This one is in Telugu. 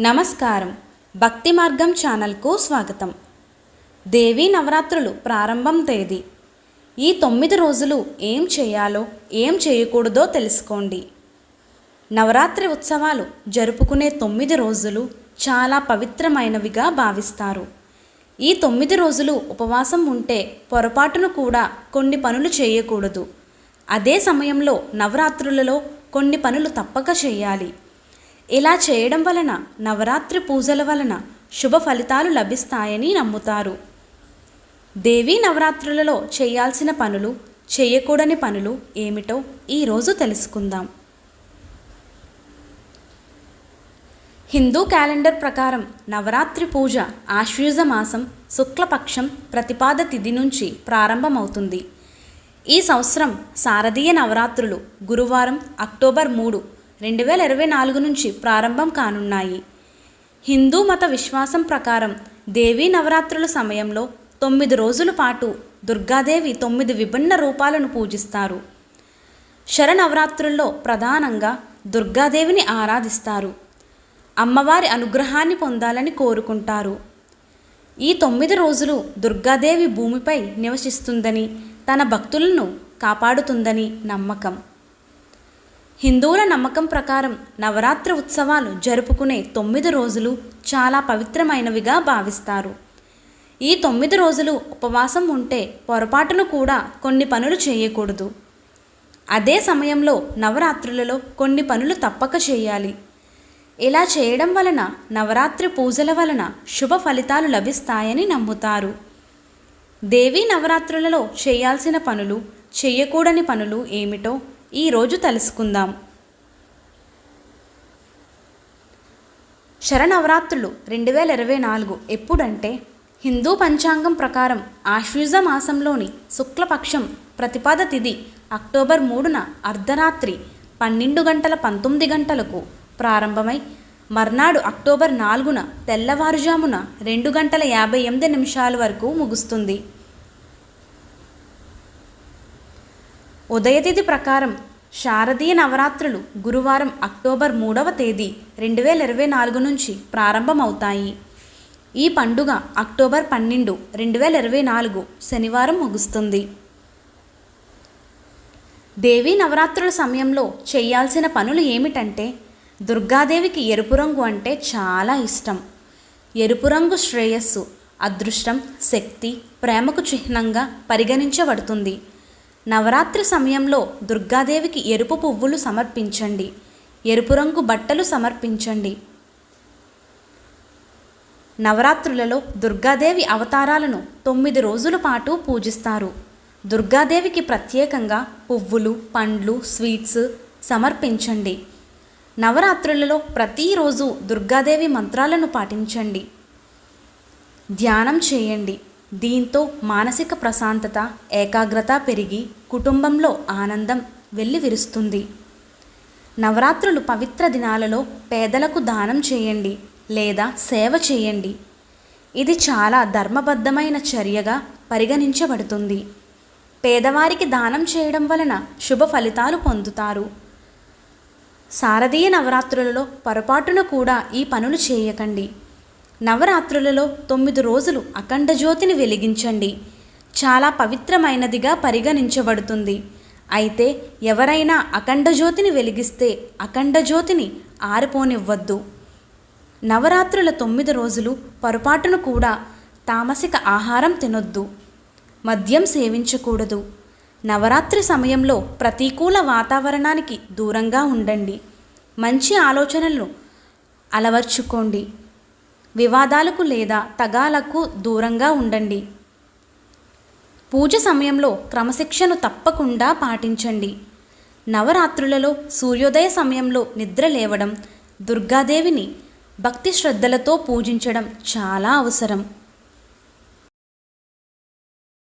నమస్కారం. భక్తి మార్గం ఛానల్కు స్వాగతం. దేవీ నవరాత్రులు ప్రారంభం తేదీ. ఈ తొమ్మిది రోజులు ఏం చేయాలో ఏం చేయకూడదో తెలుసుకోండి. నవరాత్రి ఉత్సవాలు జరుపుకునే తొమ్మిది రోజులు చాలా పవిత్రమైనవిగా భావిస్తారు. ఈ తొమ్మిది రోజులు ఉపవాసం ఉంటే పొరపాటును కూడా కొన్ని పనులు చేయకూడదు. అదే సమయంలో నవరాత్రులలో కొన్ని పనులు తప్పక చేయాలి. ఇలా చేయడం వలన నవరాత్రి పూజల వలన శుభ ఫలితాలు లభిస్తాయని నమ్ముతారు. దేవీ నవరాత్రులలో చేయాల్సిన పనులు చేయకూడని పనులు ఏమిటో ఈరోజు తెలుసుకుందాం. హిందూ క్యాలెండర్ ప్రకారం నవరాత్రి పూజ ఆశ్వయుజ మాసం శుక్లపక్షం ప్రతిపాద తిథి నుంచి ప్రారంభమవుతుంది. ఈ సంవత్సరం శారదీయ నవరాత్రులు గురువారం అక్టోబర్ మూడు రెండు వేల ఇరవై నాలుగు నుంచి ప్రారంభం కానున్నాయి. హిందూ మత విశ్వాసం ప్రకారం దేవీ నవరాత్రుల సమయంలో తొమ్మిది రోజుల పాటు దుర్గాదేవి తొమ్మిది విభిన్న రూపాలను పూజిస్తారు. శరనవరాత్రుల్లో ప్రధానంగా దుర్గాదేవిని ఆరాధిస్తారు. అమ్మవారి అనుగ్రహాన్ని పొందాలని కోరుకుంటారు. ఈ తొమ్మిది రోజులు దుర్గాదేవి భూమిపై నివసిస్తుందని తన భక్తులను కాపాడుతుందని నమ్మకం. హిందువుల నమ్మకం ప్రకారం నవరాత్రి ఉత్సవాలు జరుపుకునే తొమ్మిది రోజులు చాలా పవిత్రమైనవిగా భావిస్తారు. ఈ తొమ్మిది రోజులు ఉపవాసం ఉంటే పొరపాటును కూడా కొన్ని పనులు చేయకూడదు. అదే సమయంలో నవరాత్రులలో కొన్ని పనులు తప్పక చేయాలి. ఇలా చేయడం వలన నవరాత్రి పూజల వలన శుభ ఫలితాలు లభిస్తాయని నమ్ముతారు. దేవీ నవరాత్రులలో చేయాల్సిన పనులు చేయకూడని పనులు ఏమిటో ఈరోజు తెలుసుకుందాం. శరణవరాత్రులు రెండు వేల ఇరవై నాలుగు ఎప్పుడంటే హిందూ పంచాంగం ప్రకారం ఆశ్వీజ మాసంలోని శుక్లపక్షం ప్రతిపాద తిథి అక్టోబర్ మూడున అర్ధరాత్రి పన్నెండు గంటల పంతొమ్మిది గంటలకు ప్రారంభమై మర్నాడు అక్టోబర్ నాలుగున తెల్లవారుజామున రెండు గంటల యాభై ఎనిమిది నిమిషాల వరకు ముగుస్తుంది. ఉదయతిథి ప్రకారం శారదీయ నవరాత్రులు గురువారం అక్టోబర్ మూడవ తేదీ రెండు వేల ఇరవై నాలుగు నుంచి ప్రారంభమవుతాయి. ఈ పండుగ అక్టోబర్ పన్నెండు రెండు వేల ఇరవై నాలుగు శనివారం ముగుస్తుంది. దేవీ నవరాత్రుల సమయంలో చేయాల్సిన పనులు ఏమిటంటే దుర్గాదేవికి ఎరుపు రంగు అంటే చాలా ఇష్టం. ఎరుపు రంగు శ్రేయస్సు అదృష్టం శక్తి ప్రేమకు చిహ్నంగా పరిగణించబడుతుంది. నవరాత్రి సమయంలో దుర్గాదేవికి ఎరుపు పువ్వులు సమర్పించండి. ఎరుపు రంగు బట్టలు సమర్పించండి. నవరాత్రులలో దుర్గాదేవి అవతారాలను తొమ్మిది రోజుల పాటు పూజిస్తారు. దుర్గాదేవికి ప్రత్యేకంగా పువ్వులు పండ్లు స్వీట్స్ సమర్పించండి. నవరాత్రులలో ప్రతిరోజు దుర్గాదేవి మంత్రాలను పాటించండి. ధ్యానం చేయండి. దీంతో మానసిక ప్రశాంతత ఏకాగ్రత పెరిగి కుటుంబంలో ఆనందం వెల్లివిరుస్తుంది. నవరాత్రులు పవిత్ర దినాలలో పేదలకు దానం చేయండి లేదా సేవ చేయండి. ఇది చాలా ధర్మబద్ధమైన చర్యగా పరిగణించబడుతుంది. పేదవారికి దానం చేయడం వలన శుభ ఫలితాలు పొందుతారు. శారదీయ నవరాత్రులలో పొరపాటున కూడా ఈ పనులు చేయకండి. నవరాత్రులలో తొమ్మిది రోజులు అఖండ జ్యోతిని వెలిగించండి. చాలా పవిత్రమైనదిగా పరిగణించబడుతుంది. అయితే ఎవరైనా అఖండ జ్యోతిని వెలిగిస్తే అఖండ జ్యోతిని ఆరిపోనివ్వద్దు. నవరాత్రుల తొమ్మిది రోజులు పొరపాటును కూడా తామసిక ఆహారం తినొద్దు. మద్యం సేవించకూడదు. నవరాత్రి సమయంలో ప్రతికూల వాతావరణానికి దూరంగా ఉండండి. మంచి ఆలోచనలను అలవర్చుకోండి. వివాదాలకు లేదా తగాలకు దూరంగా ఉండండి. పూజ సమయంలో క్రమశిక్షను తప్పకుండా పాటించండి. నవరాత్రులలో సూర్యోదయ సమయంలో నిద్ర లేవడం దుర్గాదేవిని భక్తి శ్రద్ధలతో పూజించడం చాలా అవసరం.